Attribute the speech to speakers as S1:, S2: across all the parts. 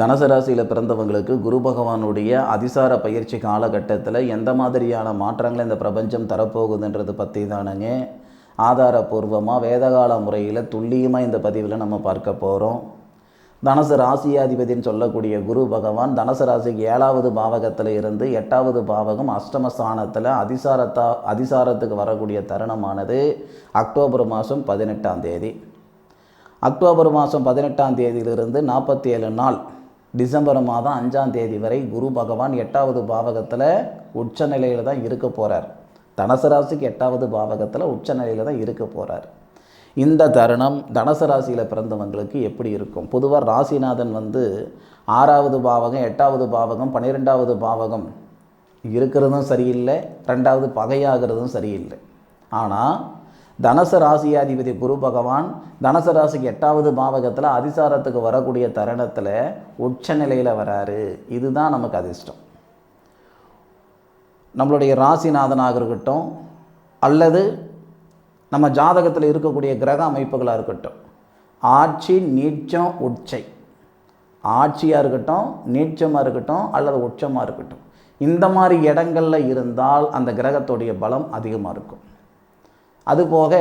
S1: தனுசு ராசியில் பிறந்தவங்களுக்கு குரு பகவானுடைய அதிசார பயிற்சி காலகட்டத்தில் எந்த மாதிரியான மாற்றங்களை இந்த பிரபஞ்சம் தரப்போகுதுன்றது பற்றி தானுங்க. ஆதாரபூர்வமாக வேதகால முறையில் துல்லியமாக இந்த பதிவில் நம்ம பார்க்க போகிறோம் தனுசு ராசியாதிபதின்னு சொல்லக்கூடிய குரு பகவான் தனுசு ராசிக்கு ஏழாவது பாவகத்தில் இருந்து எட்டாவது பாவகம் அஷ்டமஸ்தானத்தில் அதிசாரத்தா அதிசாரத்துக்கு வரக்கூடிய தருணமானது அக்டோபர் மாதம் பதினெட்டாம் தேதி. அக்டோபர் மாதம் பதினெட்டாம் தேதியிலிருந்து நாற்பத்தி ஏழு நாள் டிசம்பர் மாதம் அஞ்சாம் தேதி வரை குரு பகவான் எட்டாவது பாவகத்தில் உச்ச நிலையில் தான் இருக்க போகிறார் தனுசு ராசிக்கு எட்டாவது பாவகத்தில் உச்ச நிலையில் தான் இருக்க போகிறார் இந்த தருணம் தனுசு ராசியில் பிறந்தவங்களுக்கு எப்படி இருக்கும்? பொதுவாக ராசிநாதன் வந்து ஆறாவது பாவகம் எட்டாவது பாவகம் பன்னிரெண்டாவது பாவகம் இருக்கிறதும் சரியில்லை ரெண்டாவது பகையாகிறதும் சரியில்லை. ஆனால் தனுசு ராசியாதிபதி குரு பகவான் தனுசு ராசிக்கு எட்டாவது பாவகத்தில் அதிசாரத்துக்கு வரக்கூடிய தருணத்தில் உச்ச நிலையில் வராரு. இதுதான் நமக்கு அதிர்ஷ்டம். நம்மளுடைய ராசிநாதனாக இருக்கட்டும் அல்லது நம்ம ஜாதகத்தில் இருக்கக்கூடிய கிரக அமைப்புகளாக இருக்கட்டும் ஆட்சி நீச்சம் உச்சை. ஆட்சியாக இருக்கட்டும் நீச்சமாக இருக்கட்டும் அல்லது உச்சமாக இருக்கட்டும். இந்த மாதிரி இடங்களில் இருந்தால் அந்த கிரகத்துடைய பலம் அதிகமாக இருக்கும். அதுபோக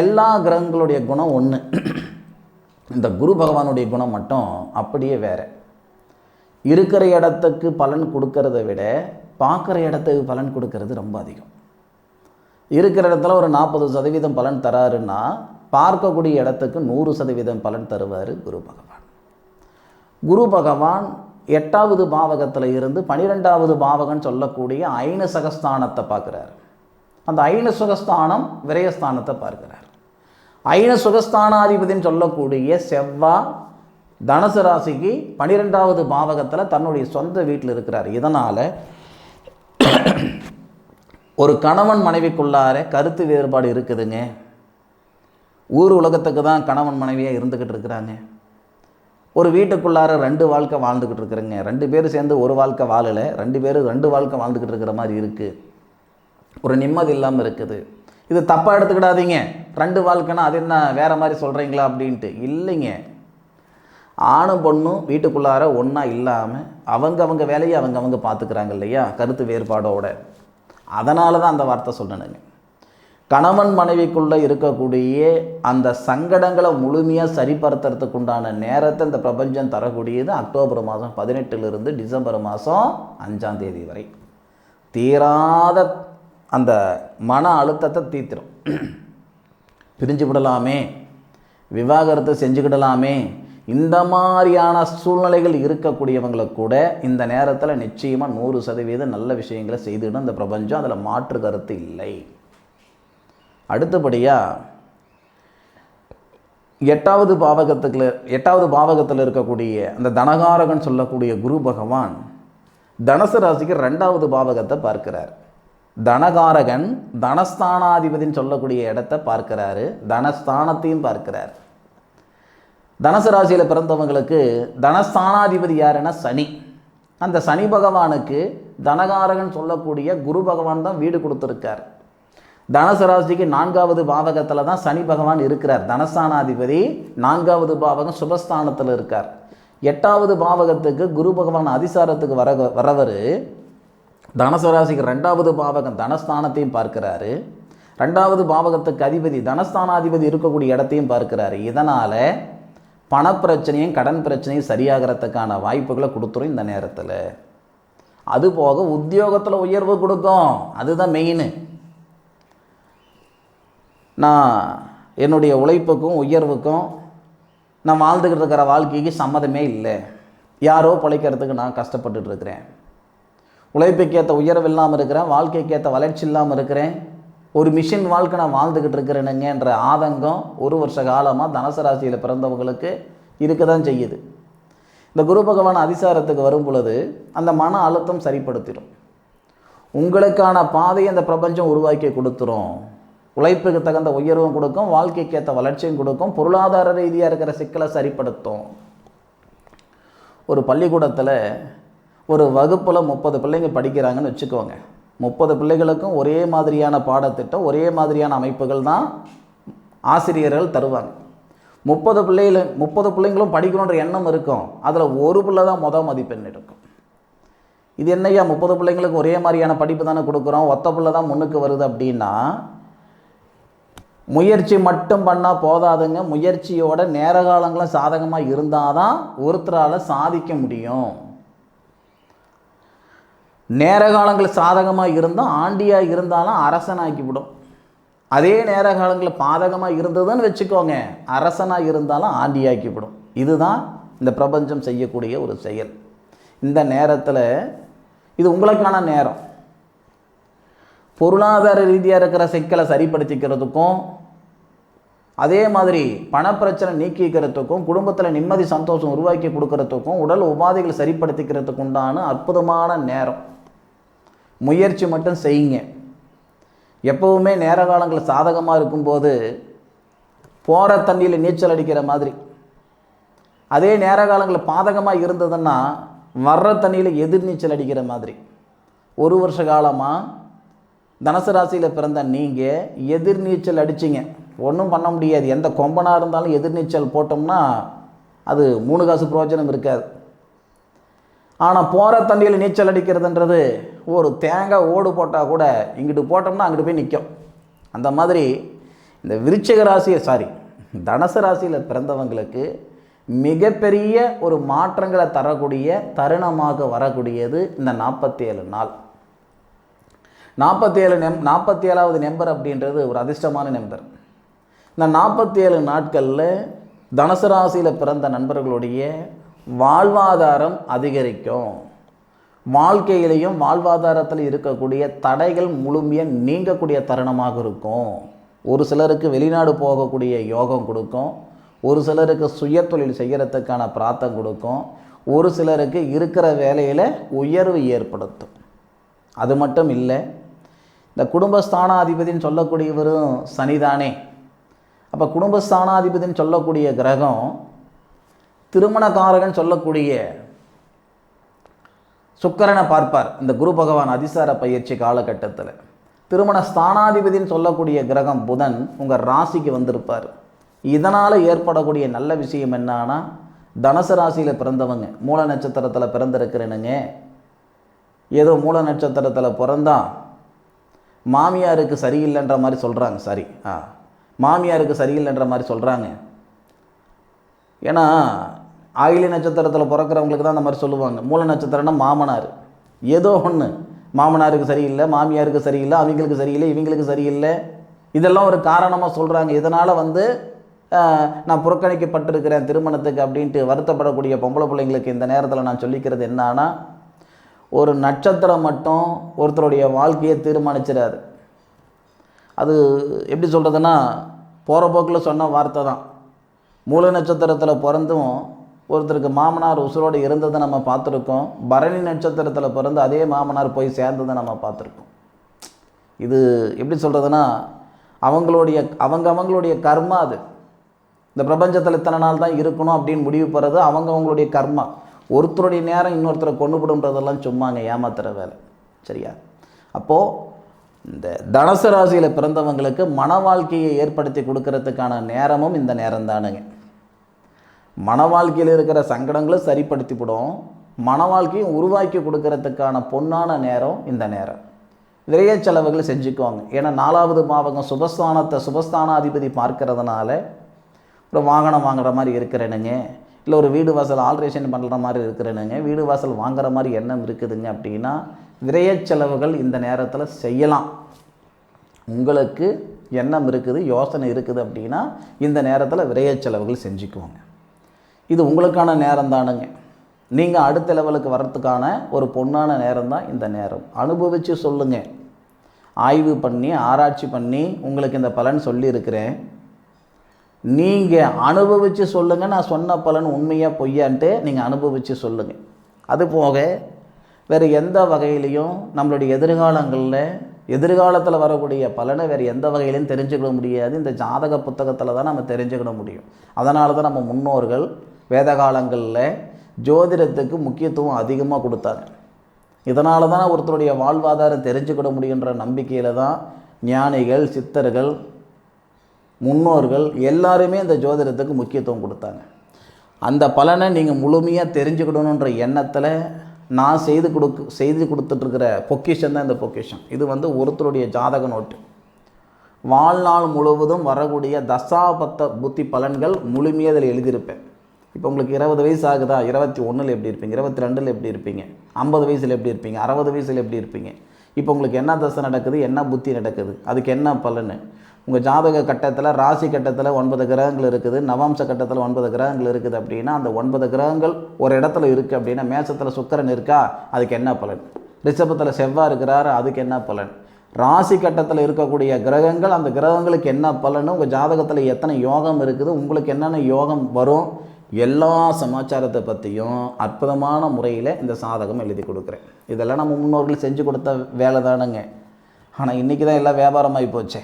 S1: எல்லா கிரகங்களுடைய குணம் ஒன்று இந்த குரு பகவானுடைய குணம் மட்டும் அப்படியே வேறு. இருக்கிற இடத்துக்கு பலன் கொடுக்கறத விட பார்க்குற இடத்துக்கு பலன் கொடுக்கறது ரொம்ப அதிகம். இருக்கிற இடத்துல ஒரு நாற்பது சதவீதம் பலன் தராருன்னா பார்க்கக்கூடிய இடத்துக்கு நூறு சதவீதம் பலன் தருவார் குரு பகவான். குரு பகவான் எட்டாவது பாவகத்தில் இருந்து பனிரெண்டாவது பாவகம்னு சொல்லக்கூடிய ஐன சகஸ்தானத்தை பார்க்குறாரு. அந்த ஐன சுகஸ்தானம் விரயஸ்தானத்தை பார்க்கிறார். ஐன சுகஸ்தானாதிபதினு சொல்லக்கூடிய செவ்வா தனுசு ராசிக்கு பனிரெண்டாவது பாவகத்தில் தன்னுடைய சொந்த வீட்டில் இருக்கிறார். இதனால் ஒரு கணவன் மனைவிக்குள்ளார கருத்து வேறுபாடு இருக்குதுங்க. ஊர் உலகத்துக்கு தான் கணவன் மனைவியாக இருந்துக்கிட்டு இருக்கிறாங்க. ஒரு வீட்டுக்குள்ளார ரெண்டு வாழ்க்கை வாழ்ந்துக்கிட்டு இருக்கிறேங்க ரெண்டு பேரும் சேர்ந்து ஒரு வாழ்க்கை வாழலை ரெண்டு பேரும் ரெண்டு வாழ்க்கை வாழ்ந்துக்கிட்டு இருக்கிற மாதிரி இருக்குது ஒரு நிம்மதி இல்லாமல் இருக்குது. இது தப்பாக எடுத்துக்கிடாதீங்க. ரெண்டு வாழ்க்கைனா அது என்ன வேறு மாதிரி சொல்கிறீங்களா அப்படின்ட்டு. இல்லைங்க. ஆணும் பொண்ணும் வீட்டுக்குள்ளார ஒன்றா இல்லாமல் அவங்க அவங்க வேலையை அவங்க அவங்க பார்த்துக்கிறாங்க இல்லையா? கருத்து வேறுபாடோட. அதனால தான் அந்த வார்த்தை சொல்லணுங்க கணவன் மனைவிக்குள்ளே இருக்கக்கூடிய அந்த சங்கடங்களை முழுமையாக சரிப்படுத்துறதுக்கு உண்டான நேரத்தை இந்த பிரபஞ்சம் தரக்கூடியது அக்டோபர் மாதம் பதினெட்டுலேருந்து டிசம்பர் மாதம் அஞ்சாம் தேதி வரை. தீராத அந்த மன அழுத்தத்தை தீர்த்திடும் பிரிஞ்சு விடலாமே விவாகரத்தை செஞ்சுக்கிடலாமே இந்த மாதிரியான சூழ்நிலைகள் இருக்கக்கூடியவங்களை கூட இந்த நேரத்தில் நிச்சயமாக நூறு சதவீதம் நல்ல விஷயங்களை செய்துடும் இந்த பிரபஞ்சம் அதில் மாற்று கருத்து இல்லை. அடுத்தபடியாக எட்டாவது பாவகத்துக்குள்ள எட்டாவது பாவகத்தில் இருக்கக்கூடிய அந்த தனகாரகன் சொல்லக்கூடிய குரு பகவான் தனுசு ராசிக்கு ரெண்டாவது பாவகத்தை பார்க்கிறார். தனகாரகன் தனஸ்தானாதிபதினு சொல்லக்கூடிய இடத்த பார்க்கிறாரு. தனஸ்தானத்தையும் பார்க்கிறார். தனுசு ராசியில் பிறந்தவங்களுக்கு தனஸ்தானாதிபதி யாருன்னா சனி. அந்த சனி பகவானுக்கு தனகாரகன் சொல்லக்கூடிய குரு பகவான் தான் வீடு கொடுத்துருக்கார். தனுசு ராசிக்கு நான்காவது பாவகத்தில் தான் சனி பகவான் இருக்கிறார். தனஸ்தானாதிபதி நான்காவது பாவகம் சுபஸ்தானத்தில் இருக்கார். எட்டாவது பாவகத்துக்கு குரு பகவான் அதிசாரத்துக்கு வர வரவர். தனுசு ராசிக்கு ரெண்டாவது பாவகம் தனஸ்தானத்தையும் பார்க்கிறாரு. ரெண்டாவது பாவகத்துக்கு அதிபதி தனஸ்தானாதிபதி இருக்கக்கூடிய இடத்தையும் பார்க்கிறாரு. இதனால் பணப்பிரச்சனையும் கடன் பிரச்சனையும் சரியாகிறதுக்கான வாய்ப்புகளை கொடுத்துரும் இந்த நேரத்தில். அதுபோக உத்தியோகத்தில் உயர்வு கொடுக்கும். அதுதான் மெயின் நான் என்னுடைய உழைப்புக்கும் உயர்வுக்கும் நான் வாழ்ந்துக்கிட்டு இருக்கிற வாழ்க்கைக்கு சம்மதமே இல்லை. யாரோ பிழைக்கிறதுக்கு நான் கஷ்டப்பட்டுட்டுருக்குறேன் உழைப்புக்கேற்ற உயர்வு இல்லாமல் இருக்கிறேன் வாழ்க்கைக்கேற்ற வளர்ச்சி இல்லாமல் இருக்கிறேன் ஒரு மிஷின் வாழ்க்கை நான் வாழ்ந்துக்கிட்டு இருக்கிறேனுங்கன்ற ஆதங்கம் ஒரு வருஷ காலமாக தனுசு ராசியில் பிறந்தவங்களுக்கு இருக்க தான் செய்யுது. இந்த குரு பகவான் அதிசாரத்துக்கு வரும் பொழுது அந்த மன அழுத்தம் சரிப்படுத்திடும். உங்களுக்கான பாதையை அந்த பிரபஞ்சம் உருவாக்கி கொடுத்துரும். உழைப்புக்கு தகுந்த உயர்வும் கொடுக்கும் வாழ்க்கைக்கு ஏற்ற வளர்ச்சியும் கொடுக்கும் பொருளாதார ரீதியாக இருக்கிற சிக்கலை சரிப்படுத்தும். ஒரு பள்ளிக்கூடத்தில் ஒரு வகுப்பில் முப்பது பிள்ளைங்க படிக்கிறாங்கன்னு வச்சுக்கோங்க. முப்பது பிள்ளைகளுக்கும் ஒரே மாதிரியான பாடத்திட்டம் ஒரே மாதிரியான அமைப்புகள் தான் ஆசிரியர்கள் தருவாங்க. முப்பது பிள்ளைகள் முப்பது பிள்ளைங்களும் படிக்கணுன்ற எண்ணம் இருக்கும். அதில் ஒரு பிள்ளை தான் மொதல் மதிப்பெண் இருக்கும் இது என்னய்யா? முப்பது பிள்ளைங்களுக்கு ஒரே மாதிரியான படிப்பு தானே கொடுக்குறோம். ஒத்த பிள்ளை தான் முன்னுக்கு வருது அப்படின்னா முயற்சி மட்டும் பண்ணால் போதாதுங்க. முயற்சியோட நேர காலங்களும் சாதகமாக இருந்தால் தான் ஒருத்தரால் சாதிக்க முடியும். நேர காலங்கள் சாதகமாக இருந்தால் ஆண்டியாக இருந்தாலும் அரசனாக்கிவிடும் அதே நேர காலங்களில் பாதகமாக இருந்ததுன்னு வச்சுக்கோங்க அரசனாக இருந்தாலும் ஆண்டியாக்கிவிடும் இதுதான் இந்த பிரபஞ்சம் செய்யக்கூடிய ஒரு செயல். இந்த நேரத்தில் இது உங்களுக்கான நேரம். பொருளாதார ரீதியாக இருக்கிற சிக்கலை சரிப்படுத்திக்கிறதுக்கும் அதே மாதிரி பணப்பிரச்சனை நீக்கிக்கிறதுக்கும் குடும்பத்தில் நிம்மதி சந்தோஷம் உருவாக்கி கொடுக்கறதுக்கும் உடல் உபாதைகளை சரிப்படுத்திக்கிறதுக்கு உண்டான அற்புதமான நேரம். முயற்சி மட்டும் செய்யுங்க. எப்போவுமே நேர காலங்கள் சாதகமாக இருக்கும்போது போகிற தண்ணியில் நீச்சல் அடிக்கிற மாதிரி. அதே நேர காலங்கள் பாதகமாக இருந்ததுன்னா வர்ற தண்ணியில் எதிர்நீச்சல் அடிக்கிற மாதிரி. ஒரு வருஷ காலமாக தனுசு ராசியில் பிறந்த நீங்கள் எதிர்நீச்சல் அடிச்சிங்க. ஒன்றும் பண்ண முடியாது. எந்த கொம்பனாக இருந்தாலும் எதிர்நீச்சல் போட்டோம்னா அது மூணு காசு பிரயோஜனம் இருக்காது. ஆனால் போகிற தண்ணியில் நீச்சல் அடிக்கிறதுன்றது ஒரு தேங்காய் ஓடு போட்டால் கூட இங்கிட்டு போட்டோம்னா அங்கிட்டு போய் நிற்கும் அந்த மாதிரி இந்த விருச்சிக ராசியை சாரி தனுசு ராசியில் பிறந்தவங்களுக்கு மிகப்பெரிய ஒரு மாற்றங்களை தரக்கூடிய தருணமாக வரக்கூடியது இந்த நாற்பத்தி ஏழு நாள். நாற்பத்தி ஏழு நெம் நாற்பத்தி ஏழாவது நம்பர் அப்படின்றது ஒரு அதிர்ஷ்டமான நம்பர். இந்த நாற்பத்தி ஏழு நாட்களில் தனுசு ராசியில் பிறந்த நண்பர்களுடைய வாழ்வாதாரம் அதிகரிக்கும். வாழ்க்கையிலையும் வாழ்வாதாரத்தில் இருக்கக்கூடிய தடைகள் முழுமையாக நீங்கக்கூடிய தருணமாக இருக்கும். ஒரு சிலருக்கு வெளிநாடு போகக்கூடிய யோகம் கொடுக்கும். ஒரு சிலருக்கு சுய தொழில் செய்கிறதுக்கான பிராத்தம் கொடுக்கும். ஒரு சிலருக்கு இருக்கிற வேலையில் உயர்வு ஏற்படுத்தும். அது மட்டும் இல்லை இந்த குடும்பஸ்தானாதிபதின்னு சொல்லக்கூடியவரும் சனிதானே. அப்போ குடும்பஸ்தானாதிபதின்னு சொல்லக்கூடிய கிரகம் திருமணக்காரகன் சொல்லக்கூடிய சுக்கரனை பார்ப்பார். இந்த குரு பகவான் அதிசார பயிற்சி காலகட்டத்தில். திருமண ஸ்தானாதிபதின்னு சொல்லக்கூடிய கிரகம் புதன் உங்கள் ராசிக்கு வந்திருப்பார். இதனால் ஏற்படக்கூடிய நல்ல விஷயம் என்னன்னா தனுசு ராசியில் பிறந்தவங்க மூல நட்சத்திரத்தில் பிறந்திருக்கிறேனுங்க. ஏதோ மூல நட்சத்திரத்தில் பிறந்தா மாமியாருக்கு சரியில்லைன்ற மாதிரி சொல்கிறாங்க சரி ஆ மாமியாருக்கு சரியில்லைன்ற மாதிரி சொல்கிறாங்க ஏன்னா ஆயிலி நட்சத்திரத்தில் பிறக்கிறவங்களுக்கு தான் அந்த மாதிரி சொல்லுவாங்க. மூல நட்சத்திரம்னா மாமனார். ஏதோ ஒன்று மாமனாருக்கு சரியில்லை மாமியாருக்கு சரியில்லை அவங்களுக்கு சரியில்லை இவங்களுக்கு சரியில்லை. இதெல்லாம் ஒரு காரணமாக சொல்கிறாங்க இதனால் வந்து நான் புறக்கணிக்கப்பட்டிருக்கிறேன் திருமணத்துக்கு அப்படின்ட்டு வருத்தப்படக்கூடிய பொம்பளை பிள்ளைங்களுக்கு இந்த நேரத்தில் நான் சொல்லிக்கிறது என்னன்னா ஒரு நட்சத்திரம் மட்டும் ஒருத்தருடைய வாழ்க்கையை தீர்மானிச்சிடாது. அது எப்படி சொல்கிறதுன்னா போகிற போக்கில் சொன்ன வார்த்தை தான். மூல நட்சத்திரத்தில் பிறந்தும் ஒருத்தருக்கு மாமனார் உசுரோடு இருந்ததை நம்ம பார்த்துருக்கோம். பரணி நட்சத்திரத்தில் பிறந்து அதே மாமனார் போய் சேர்ந்ததை நம்ம பார்த்துருக்கோம். இது எப்படி சொல்கிறதுனா அவங்களுடைய அவங்க அவங்களுடைய கர்மா அது. இந்த பிரபஞ்சத்தில் இத்தனை நாள் தான் இருக்கணும் அப்படின்னு முடிவு போகிறது அவங்க அவங்களுடைய கர்மா. ஒருத்தருடைய நேரம் இன்னொருத்தரை கொண்டு விடுன்றதெல்லாம் சும்மாங்க ஏமாத்துற வேலை. சரியா? அப்போது இந்த தனுசு ராசியில் பிறந்தவங்களுக்கு மன வாழ்க்கையை ஏற்படுத்தி கொடுக்கறதுக்கான நேரமும் இந்த நேரம் தானுங்க மன வாழ்க்கையில் இருக்கிற சங்கடங்களை சரிப்படுத்திவிடும். மன வாழ்க்கையும் உருவாக்கி கொடுக்கறதுக்கான பொன்னான நேரம் இந்த நேரம். விரைய செலவுகளை செஞ்சுக்குவாங்க. ஏன்னா நாலாவது பாவகம் சுபஸ்தானத்தை சுபஸ்தானாதிபதி பார்க்கறதுனால ஒரு வாகனம் வாங்குற மாதிரி இருக்கிறேனுங்க. இல்லை ஒரு வீடு வாசல் ஆல்ட்ரேஷன் பண்ணுற மாதிரி இருக்கிறேனுங்க. வீடு வாசல் வாங்குற மாதிரி எண்ணம் இருக்குதுங்க அப்படின்னா விரைய செலவுகள் இந்த நேரத்தில் செய்யலாம். உங்களுக்கு எண்ணம் இருக்குது யோசனை இருக்குது அப்படின்னா இந்த நேரத்தில் விரைய செலவுகள் செஞ்சுக்குவாங்க. இது உங்களுக்கான நேரம் தானுங்க. நீங்கள் அடுத்த லெவலுக்கு வர்றதுக்கான ஒரு பொண்ணான நேரம் தான் இந்த நேரம். அனுபவித்து சொல்லுங்கள் ஆய்வு பண்ணி ஆராய்ச்சி பண்ணி உங்களுக்கு இந்த பலன் சொல்லியிருக்கிறேன். நீங்கள் அனுபவித்து சொல்லுங்கள் நான் சொன்ன பலன் உண்மையாக பொய்யான்ட்டு நீங்கள் அனுபவித்து சொல்லுங்கள் அது போக வேறு எந்த வகையிலையும் நம்மளுடைய எதிர்காலங்களில் எதிர்காலத்தில் வரக்கூடிய பலனை வேறு எந்த வகையிலையும் தெரிஞ்சுக்கிட முடியாது. இந்த ஜாதக புத்தகத்தில் தான் நம்ம தெரிஞ்சுக்கிட முடியும். அதனால தான் நம்ம முன்னோர்கள் வேத காலங்களில் ஜோதிடத்துக்கு முக்கியத்துவம் அதிகமாக கொடுத்தாங்க. இதனால தான் ஒருத்தருடைய வாழ்வாதாரம் தெரிஞ்சுக்கிட முடியுன்ற நம்பிக்கையில் தான் ஞானிகள் சித்தர்கள் முன்னோர்கள் எல்லாருமே இந்த ஜோதிடத்துக்கு முக்கியத்துவம் கொடுத்தாங்க. அந்த பலனை நீங்கள் முழுமையாக தெரிஞ்சுக்கிடணுன்ற எண்ணத்தில் நான் செய்து கொடுக்க செய்து கொடுத்துட்ருக்கிற பொக்கிஷன் தான் இந்த பொக்கிஷன் இது வந்து ஒருத்தருடைய ஜாதக நோட்டு. வாழ்நாள் முழுவதும் வரக்கூடிய தசாபத்த புத்தி பலன்கள் முழுமையாக அதில் எழுதியிருப்பேன். இப்போ உங்களுக்கு இருபது வயசு ஆகுதா? இருபத்தி ஒன்றில் எப்படி இருப்பீங்க? இருபத்தி ரெண்டில் எப்படி இருப்பீங்க? ஐம்பது வயசில் எப்படி இருப்பீங்க? அறுபது வயசில் எப்படி இருப்பீங்க? இப்போ உங்களுக்கு என்ன தசை நடக்குது? என்ன புத்தி நடக்குது? அதுக்கு என்ன பலன்? உங்கள் ஜாதக கட்டத்தில் ராசி கட்டத்தில் ஒன்பது கிரகங்கள் இருக்குது. நவாம்ச கட்டத்தில் ஒன்பது கிரகங்கள் இருக்குது அப்படின்னா அந்த ஒன்பது கிரகங்கள் ஒரு இடத்துல இருக்குது அப்படின்னா மேசத்தில் சுக்கிரன் இருக்கா? அதுக்கு என்ன பலன்? ரிஷபத்தில் செவ்வாய் இருக்கிறாரு அதுக்கு என்ன பலன்? ராசி கட்டத்தில் இருக்கக்கூடிய கிரகங்கள் அந்த கிரகங்களுக்கு என்ன பலன்? உங்கள் ஜாதகத்தில் எத்தனை யோகம் இருக்குது? உங்களுக்கு என்னென்ன யோகம் வரும்? எல்லா சமாச்சாரத்தை பற்றியும் அற்புதமான முறையில் இந்த சாதகம் எழுதி கொடுக்குறேன். இதெல்லாம் நம்ம முன்னோர்கள் செஞ்சு கொடுத்த வேலை தானுங்க. ஆனால் இன்றைக்கி தான் எல்லாம் வியாபாரமாகி போச்சே.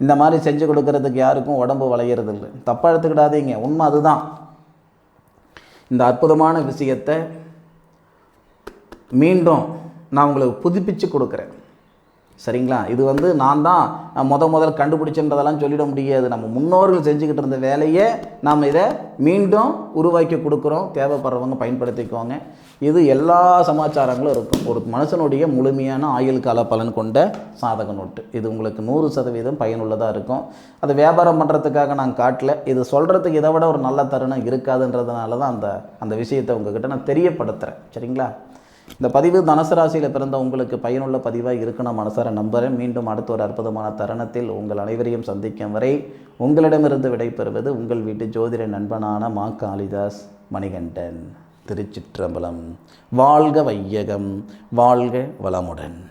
S1: இந்த மாதிரி செஞ்சு கொடுக்கறதுக்கு யாருக்கும் உடம்பு வளையிறது இல்லை தப்பாக எடுத்துக்கிடாதீங்க. உண்மை அதுதான். இந்த அற்புதமான விஷயத்தை மீண்டும் நான் உங்களுக்கு புதுப்பித்து கொடுக்குறேன். சரிங்களா? இது வந்து நான் தான் முத முதல் கண்டுபிடிச்சன்றதெல்லாம் சொல்லிட முடியாது. நம்ம முன்னோர்கள் செஞ்சுக்கிட்டு இருந்த வேலையை நாம் இதை மீண்டும் உருவாக்கி கொடுக்குறோம். தேவைப்படுறவங்க பயன்படுத்திக்குவாங்க இது எல்லா சமாச்சாரங்களும் இருக்கும். ஒரு மனுஷனுடைய முழுமையான ஆயுள் கால பலன் கொண்ட சாதக நோட்டு. இது உங்களுக்கு நூறு சதவீதம் பயனுள்ளதாக இருக்கும். அதை வியாபாரம் பண்ணுறதுக்காக நான் காட்டல. இது சொல்கிறதுக்கு இதை விட ஒரு நல்ல தருணம் இருக்காதுன்றதுனால தான் அந்த அந்த விஷயத்தை உங்ககிட்ட நான் தெரியப்படுத்துகிறேன் சரிங்களா? இந்த பதிவு தனுசராசியில் பிறந்த உங்களுக்கு பயனுள்ள பதிவாக இருக்கணும் மனசார நம்புகிறேன் மீண்டும் அடுத்த ஒரு அற்புதமான தருணத்தில் உங்கள் அனைவரையும் சந்திக்கும் வரை உங்களிடமிருந்து விடைபெறுவது உங்கள் வீட்டு ஜோதிட நண்பனான மா காளிதாஸ் மணிகண்டன். திருச்சிற்றம்பலம். வாழ்க வையகம். வாழ்க வளமுடன்.